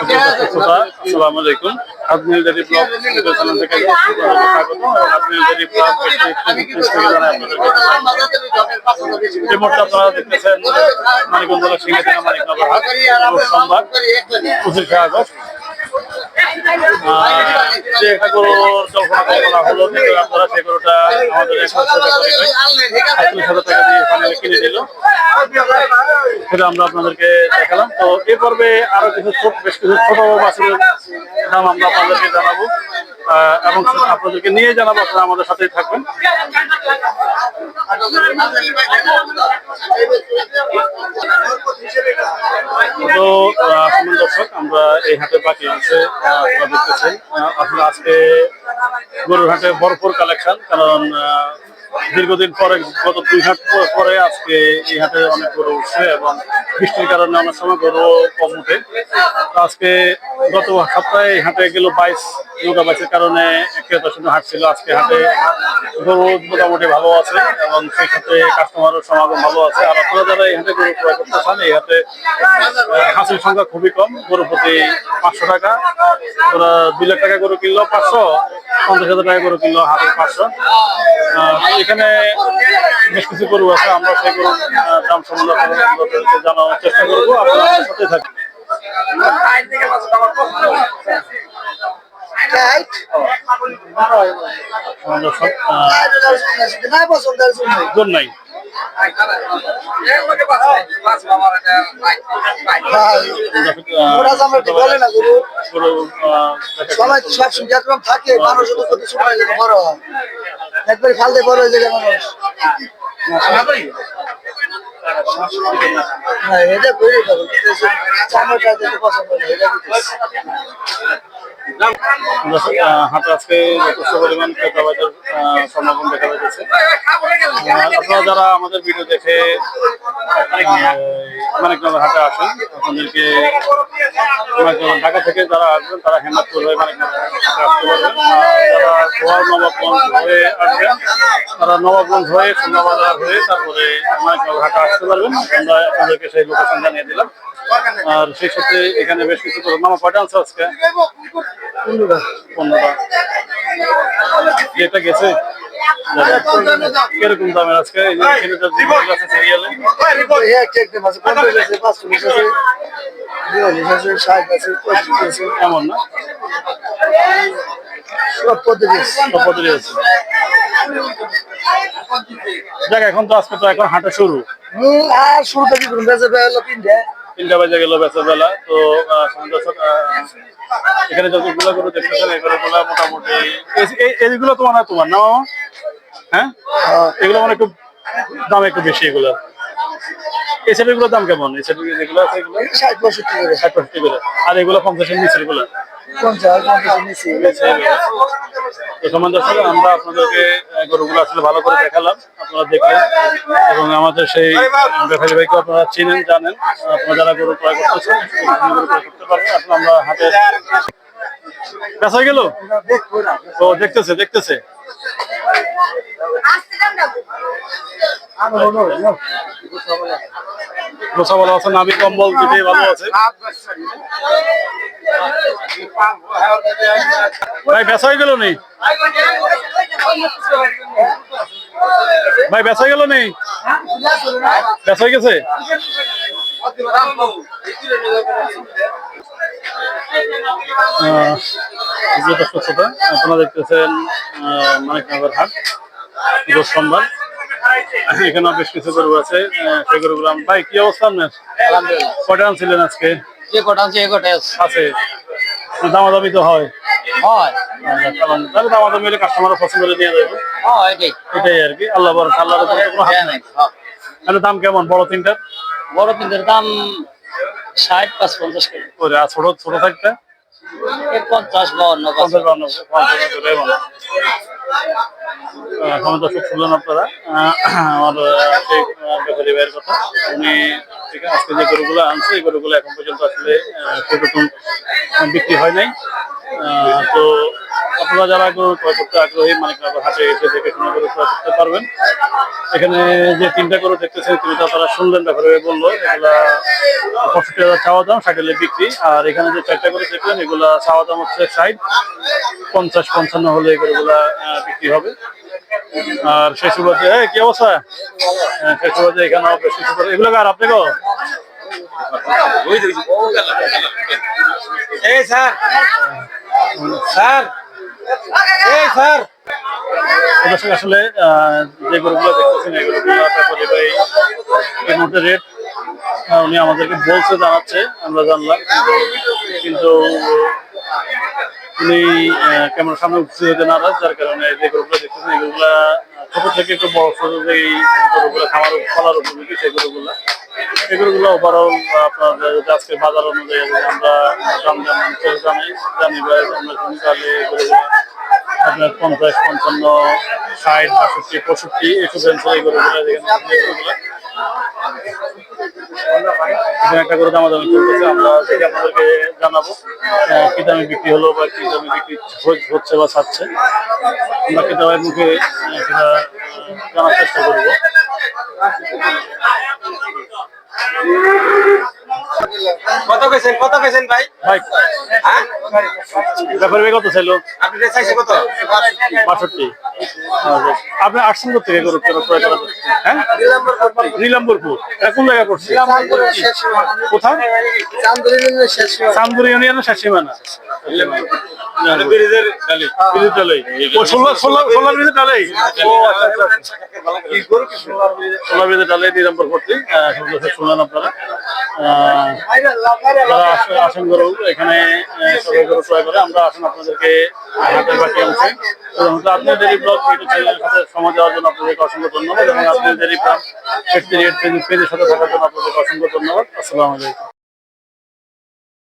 আসসালামু আলাইকুম আজমির ডেরি ব্লগ ইউটিউব চ্যানেল থেকে এবং ডেরি ব্লগ এই মুহূর্তে আপনারা দেখতেছেন মানিকগঞ্জ সিংহাসনা মানিকনগর হাট। সোমবার পঁচিশে আগস্ট যে গরু জল্পনা কল্পনা হলো কিন্তু আপনারা সেই গরুটা আমাদের হাজার টাকা দিয়ে কিনে নিল সেটা আমরা আপনাদেরকে দেখালাম তো এই পর্বে আরও কিছু ছোট বেশ কিছু ছোট মাছের দাম আমরা আপনাদেরকে জানাব এবং আপনাদেরকে নিয়ে জানাব আপনারা আমাদের সাথেই থাকবেন তো এই হাটে বাকি আছে আহ, আপনারা আজকে গরুর হাটে ভরপুর কালেকশন কারণ দীর্ঘদিন পরে, গত দুই হাট পরে আজকে এই হাটে অনেক গরু উঠছে এবং বৃষ্টির কারণে অনেক সময় গরু কম উঠে আজকে গত সপ্তাহে হাটে গেল বাইশ নৌকা বাইশের কারণে ক্রেতা শুধু হাট ছিল। আজকে হাটে গরু মোটামুটি ভালো আছে এবং সেই সাথে কাস্টমারের সমাগম ভালো আছে। আর আপনারা যারা এই হাটে গরু ক্রয় করতে চান, এই হাটে হাঁসের সংখ্যা খুবই কম। গরু প্রতি পাঁচশো টাকা। ওরা দুই লাখ টাকা গরু কিনলো, পাঁচশো। পঞ্চাশ হাজার টাকা গরু কিলো হাঁসের পাঁচশো এখানে বেশ কিছু গরু আছে আমরা সেই গরু দাম সম্বন্ধে জানানোর চেষ্টা করব আপনার সাথে থাকি নাই সবাই সব সময় থাকে মানুষ প্রতি সময় যেন বড় হয় একবারে ফালতে বড় হয়ে যায় মানুষ এটা করে পছন্দ হাটে আজকে যথেষ্ট পরিমাণ ক্রেতা বাজার সমাগম দেখা যাচ্ছে আপনারা যারা আমাদের ভিডিও দেখে মানিকনগর হাটে আসেন, আপনাদেরকে ঢাকা থেকে যারা আসবেন, তারা হেমাদপুর হয়ে মানিকনগর আসতে পারবেন। যারা গোয়ার নবাবগঞ্জ হয়ে আসবেন, তারা নবাবগঞ্জ হয়ে সোনাবাজার হয়ে তারপরে মানিকনগর হাটে আসতে পারবেন। আমরা আপনাদেরকে সেই লোকেশন জানিয়ে দিলাম। আর সেই সাথে এখানে বেশ কিছু মামা কয়টা আনছে আজকে। পনেরোটা। পনেরোটা। এটা গেছে? কীরকম দামের আজকে? সিরিয়ালে এমন না? দেখ এখন তো আজকে তো এখন হাঁটা শুরু। আর শুরুটা কি করুন? বেঁচে বেলা তিনটে বাজে গেল বেচার বেলা তো এখানে যতগুলো গরু দেখতেছেন এগুলো বলা মোটামুটি এই- এই- এইগুলো তোমার না তোমার না হ্যাঁ? এগুলো মানে একটু দাম একটু বেশি এগুলো এই সেটেরগুলোর দাম কেমন? এই সেটের যেগুলো আছে এগুলো? ষাট পঁয়ষট্টি করে। ষাট পঁয়ষট্টি করে। আর এগুলো পঞ্চাশের নিচেরগুলো? পঞ্চাশ পঞ্চাশ নিচে। তো সমান দর্শক আমরা আপনাদেরকে গরুগুলো আসলে ভালো করে দেখালাম। আপনারা দেখলেন। এবং আমাদের সেই ব্যাপারী ভাইকে আপনারা চিনেন জানেন। আপনারা যারা গরু ক্রয় করতেছেন গরু ক্রয় করতে পারবেন আসলে আমরা হাতে বেচা গেল? তো দেখতেছে দেখতেছে। ভালো আছে নাবি কম্বল দুটোই ভালো আছে। ভাই হয়ে গেল নেই? ভাই হয়ে গেল নেই? হয়ে গেছে? আহ, যে দর্শক শ্রোতা, আপনারা দেখতেছেন আহ, মানিকনগর হাট রোজ সোমবার। এখানে বেশ কিছু গরু আছে আহ, সেই গরুগুলো ভাই কি অবস্থা আপনার? কটা আনছিলেন আজকে? যে কটা আছে এ কটা আছে। আছে। দামাদামি তো হয়। হয়। আচ্ছা, তাহলে দামাদামি হলে কাস্টমার পছন্দ করে নিয়ে যাবে। এটাই। আর কি। আল্লাহ হাত হ্যাঁ, হ্যাঁ। তাহলে দাম কেমন? বড় তিনটার? বড় তিনটার দাম ষাট পাঁচ পঞ্চাশ করে আর ছোট ছোট থাকতে পঞ্চাশ বাউন্ন পঞ্চাশ শুনলেন আপনারা। আমার সেই ব্যাপারী ভাইয়ের কথা। উনি, ঠিক আজকে যে গরুগুলো আনছে, এই গরুগুলো এখন পর্যন্ত আসলে সেরকম বিক্রি হয় নাই। তো আপনারা যারা গরু ক্রয় করতে আগ্রহী মানে হাটে এসে দেখে শুনে গরু ক্রয় করতে পারবেন। এখানে যে তিনটা গরু দেখতেছেন তিনটা তারা শুনলেন ব্যাপারে বলল এগুলা পঁয়ষট্টি হাজার চাওয়া দাম ষাট হলে বিক্রি। আর এখানে যে চারটা করে দেখলেন এগুলা চাওয়া দাম হচ্ছে ষাট পঞ্চাশ পঞ্চান্ন হলে আহ, বিক্রি হবে। আর শেষ সুবাদে কি অবস্থা? হ্যাঁ, শেষ সুবাদে এখানে করে এগুলো আর আপনি স্যার স্যার। স্যার দর্শক, আসলে যে গরুগুলো দেখতেছেন এই গরুগুলো রেট উনি আমাদেরকে বলছে, জানাচ্ছে, আমরা জানলাম। কিন্তু উনি ক্যামেরার সামনে উঠতে যেতে নারাজ, যার কারণে যে গরুগুলো দেখতেছেন এই গরুগুলা ছোট থেকে একটু বড় ছোট যে গরুগুলো খামার ফলার উপযোগী সেই গরুগুলা। ওভারঅল আপনার আজকে বাজার অনুযায়ী আমরা এই আপনার পঞ্চাশ, পঞ্চান্ন, ষাট, বাষট্টি, পঁয়ষট্টি এসব রেঞ্জের এগুলো এখানে একটা করে দামাদামি চলতেছে আমরা দেখে আপনাদেরকে জানাব কি দামে বিক্রি হলো বা কি দামে বিক্রি হচ্ছে বা ছাড়ছে। আমরা মুখে সেটা জানার চেষ্টা করব। কত ভাই? ভাই হ্যাঁ? ব্যাপারে কত চাইলো? আপনি চাইছে কত? বাষট্টি। আচ্ছা। আপনি আসছেন কোথা থেকে ক্রয় করা হ্যাঁ? নীলাম্বরপুর। এটা কোন জায়গায় পড়ছে কোথায়? চান্দুরি ইউনিয়নের শেষ সীমানা। আচ্ছা আচ্ছা আচ্ছা। এখানে আমরা আসেন আপনাদেরকে হাতের বাকি অংশে প্রধানত আপনাদের এই ব্লগ সাথে দেওয়ার জন্য আপনাদেরকে অসংখ্য ধন্যবাদ এবং আপনাদের এই ব্লগ সাথে থাকার জন্য আপনাদেরকে অসংখ্য ধন্যবাদ। আসসালামু